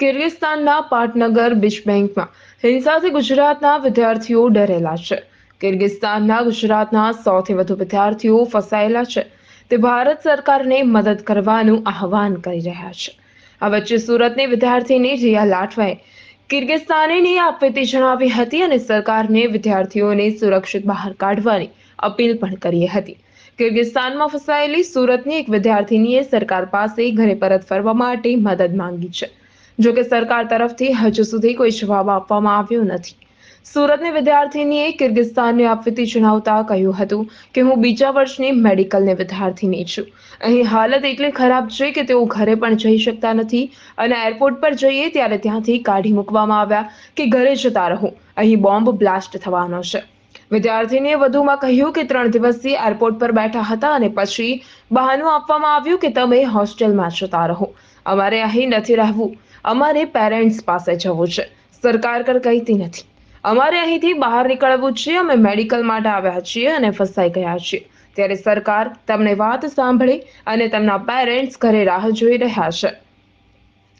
કિર્ગિસ્તાનના પાટનગર બીચ બેંકમાં હિંસાથી ગુજરાતના વિદ્યાર્થીઓ ડરેલા છે. કિર્ગિસ્તાનના ગુજરાતના સૌથી વધુ વિદ્યાર્થીઓ ફસાયેલા છે. તે ભારત સરકારને મદદ કરવાનું આહવાન કરી રહ્યા છે. આ વચ્ચે સુરતની વિદ્યાર્થીની રિયા લાઠવાએ કિર્ગિસ્તાનીની આપવીતી જણાવી હતી અને સરકારને વિદ્યાર્થીઓને સુરક્ષિત બહાર કાઢવાની અપીલ પણ કરી હતી. કિર્ગિસ્તાનમાં ફસાયેલી સુરતની એક વિદ્યાર્થીનીએ સરકાર પાસે ઘરે પરત ફરવા માટે મદદ માંગી છે. જો કે સરકાર તરફથી હજુ સુધી કોઈ જવાબ આપવામાં આવ્યો નથી. સુરતની વિદ્યાર્થીનીએ કિર્ગિસ્તાનને આપવીતી જણાવતા કહ્યું હતું કે હું બીજા વર્ષની મેડિકલની વિદ્યાર્થીની છું. અહીં હાલત એટલી ખરાબ છે કે તેઓ ઘરે પણ જઈ શકતા નથી અને એરપોર્ટ પર જઈએ ત્યારે ત્યાંથી કાઢી મૂકવામાં આવ્યા કે ઘરે જતા રહો. અહીં બોમ્બ બ્લાસ્ટ થવાનો છે. વિદ્યાર્થીનીએ વધુમાં કહ્યું કે ત્રણ દિવસથી એરપોર્ટ પર બેઠા હતા અને પછી બહાનું આપવામાં આવ્યું કે તમે હોસ્ટેલમાં જતા રહો. અમારે અહીં નથી રહેવું. અમારે પેરેન્ટ્સ પાસે જવું છે. સરકાર કર કહેતી નથી. અમારે અહીંથી બહાર નીકળવું છે. અમે મેડિકલ માટે આવ્યા છીએ અને ફસાઈ ગયા છીએ. ત્યારે સરકાર તમને વાત સાંભળી અને તેમના પેરેન્ટ્સ ઘરે રાહ જોઈ રહ્યા છે.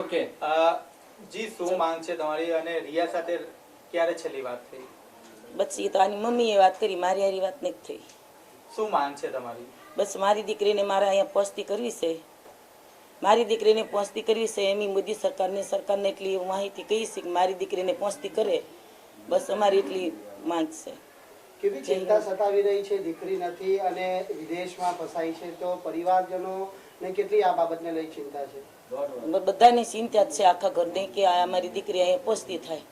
ઓકે જી શું માંગ છે તમારી અને રિયા સાથે ક્યારે છેલ્લી વાત થઈ? બસ એ તો આની મમ્મીએ વાત કરી મારી હારી વાત નથી થઈ. શું માંગ છે તમારી? બસ મારી દીકરીને મારે અહીંયા પસ્તી કરવી છે. મારી દીકરીને પહોંચતી કરવી છે એની મોદી સરકારને સરકારને એટલી માહિતી કહી છે કે મારી દીકરીને પહોંચતી કરે? બસ અમારી એટલી માંગ છે. કેવી ચિંતા સતાવી રહી છે દીકરી નથી અને વિદેશમાં ફસાઈ છે તો પરિવારજનો ને કેટલી આ બાબતને લઈ ચિંતા છે? બધાની ચિંતા જ છે આખા ઘરને કે આ અમારી દીકરી અહીંયા પહોંચતી થાય.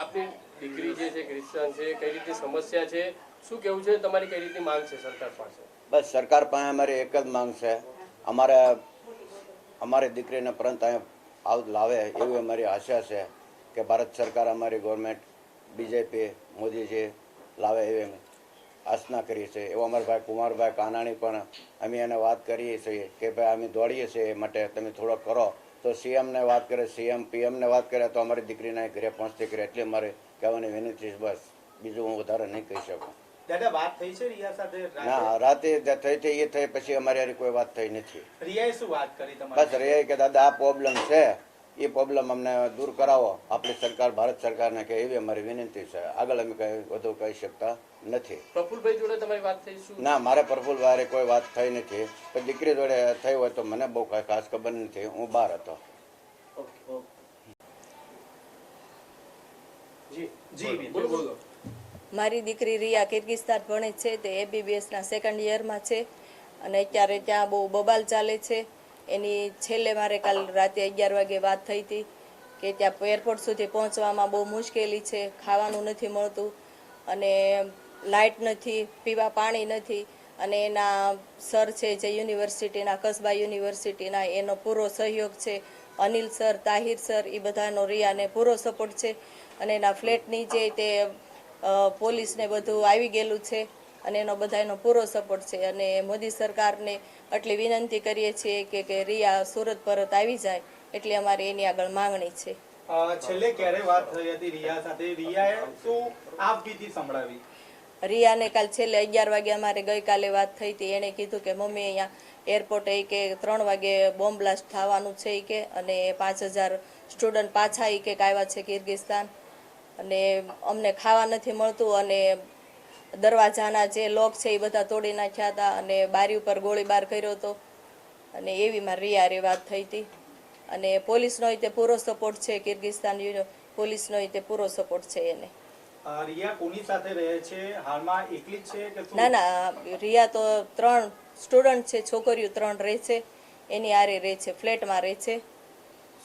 આપની દીકરી જે છે ક્રિશ્ચન છે કઈ રીતે સમસ્યા છે? શું કેવું છે? તમારી કઈ રીતે માંગ છે સરકાર પાસે? બસ સરકાર પાસે અમારી એક જ માંગ છે. અમારે અમારી દીકરીને પરંત અહીંયા આવ, લાવે એવી અમારી આશા છે કે ભારત સરકાર અમારી ગવર્મેન્ટ બીજેપી મોદીજી લાવે એવી આસના કરીએ છીએ એવો અમારા ભાઈ કુમારભાઈ કાનાણી પણ અમે એને વાત કરીએ છીએ કે ભાઈ અમે દોડીએ છીએ માટે તમે થોડોક કરો. તો સીએમને વાત કરે, સીએમ, પીએમને વાત કરે તો અમારી દીકરીના ઘરે પહોંચતી કરે. એટલે મારે કહેવાની વિનંતી બસ. બીજું હું વધારે નહીં કહી શકું. દાદા વાત થઈ છે રિયા સાથે ના રાતે થઈ થઈ એ થઈ પછી અમારી કોઈ વાત થઈ નથી. રિયાએ શું વાત કરી બસ તમારી કે દાદા આ પ્રોબ્લેમ છે. એ પ્રોબ્લેમ અમને દૂર કરાવો. આપણી સરકાર ભારત સરકારને કે એવી અમારી વિનંતી છે. આગળ અમે કઈ વધુ કહી શકતા નથી. પ્રફુલભાઈ જોડે તમારી વાત થઈ શું? ના મારે પ્રફુલ વારે કોઈ વાત થઈ નથી. પણ દીકરી જોડે થઈ હોય તો મને બહુ કાંઈ ખાસ ખબર નથી. હું બહાર હતો. Okay okay. જી જી બોલો બોલો. મારી દીકરી રિયા કિર્ગિસ્તાન ભણે છે, તે એબીબીએસના સેકન્ડ યરમાં છે અને અત્યારે ત્યાં બહુ બબાલ ચાલે છે. એની છેલ્લે મારે કાલ રાતે અગિયાર વાગે વાત થઈ હતી કે ત્યાં એરપોર્ટ સુધી પહોંચવામાં બહુ મુશ્કેલી છે, ખાવાનું નથી મળતું અને લાઇટ નથી, પીવા પાણી નથી અને એના સર છે જે યુનિવર્સિટીના કસબા યુનિવર્સિટીના એનો પૂરો સહયોગ છે. અનિલ સર, તાહિર સર એ બધાનો રિયાને પૂરો સપોર્ટ છે અને એના ફ્લેટની જે તે પોલીસને બધું આવી ગયેલું છે અને એનો બધાનો પૂરો સપોર્ટ છે. અને મોદી સરકારને એટલી વિનંતી કરીએ છીએ કે કે રિયા સુરત પરત આવી જાય એટલે અમારી એની આગળ માંગણી છે. છેલ્લે ક્યારે વાત થઈ હતી રિયા સાથે? રિયાએ શું આપ બીજી સંભળાવી? રિયાને કાલ છેલ્લે અગિયાર વાગે અમારે ગઈકાલે વાત થઈ હતી. એણે કીધું કે મમ્મી અહીંયા એરપોર્ટે કે ત્રણ વાગે બોમ્બ બ્લાસ્ટ થવાનું છે કે અને પાંચ હજાર સ્ટુડન્ટ પાછા એ કે આવ્યા છે કિર્ગિસ્તાન. અને અમને ખાવા નથી મળતું અને દરવાજાના જે લોક છે એ બધા તોડી નાખ્યા હતા અને બારી ઉપર ગોળીબાર કર્યો હતો. અને એવી મારી રિયારે વાત થઈ હતી. અને પોલીસનો તે પૂરો સપોર્ટ છે કિર્ગિસ્તાન પોલીસનો તે પૂરો સપોર્ટ છે એને. રિયા કોની સાથે રહે છે? હાલમાં એકલી જ છે કે ના ના રિયા તો ત્રણ સ્ટુડન્ટ છે છોકરીઓ ત્રણ રહે છે. એની આરે રહે છે ફ્લેટમાં રહે છે.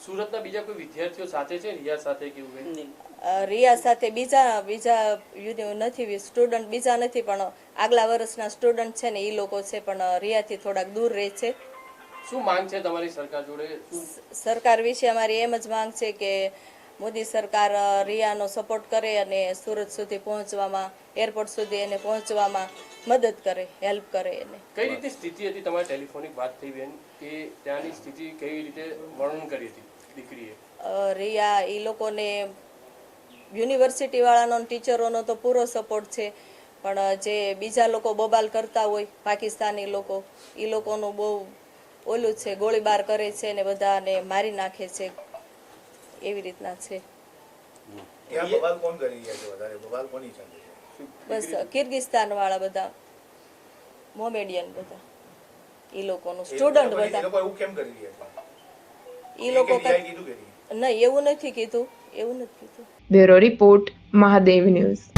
સુરતના બીજા કોઈ વિદ્યાર્થીઓ સાથે છે રિયા સાથે કેવું કંઈ? રિયા સાથે બીજા બીજા નથી સ્ટુડન્ટ બીજા નથી પણ આગલા વર્ષના સ્ટુડન્ટ છે ને એ લોકો છે પણ રિયાથી થોડાક દૂર રહે છે. શું માંગ છે તમારી સરકાર જોડે? સરકાર વિશે અમારી એમ જ માંગ છે કે મોદી સરકાર રિયાનો સપોર્ટ કરે અને સુરત સુધી પહોંચવામાં એરપોર્ટ સુધી એને પહોંચવામાં મદદ કરે હેલ્પ કરે એને. કઈ રીતે સ્થિતિ હતી તમારી ટેલિફોનિક વાત થઈ બેન કે ત્યાંની સ્થિતિ કઈ રીતે વર્ણન કરી હતી દીકરીએ? રિયા એ લોકોને યુનિવર્સિટી વાળાનો ને ટીચરોનો તો પૂરો સપોર્ટ છે. પણ જે બીજા લોકો બબાલ કરતા હોય પાકિસ્તાની લોકો એ લોકોનું બહુ ઓલું છે ગોળીબાર કરે છે ને બધાને મારી નાખે છે. એવી રીતના છે. બસ કિર્ગિસ્તાન વાળા બધા મોમેડિયન બધા એ લોકોનું સ્ટુડન્ટ બધા. એ લોકો નહીં એવું નથી કીધું એવું નથી કીધું. Bureau report Mahadev news.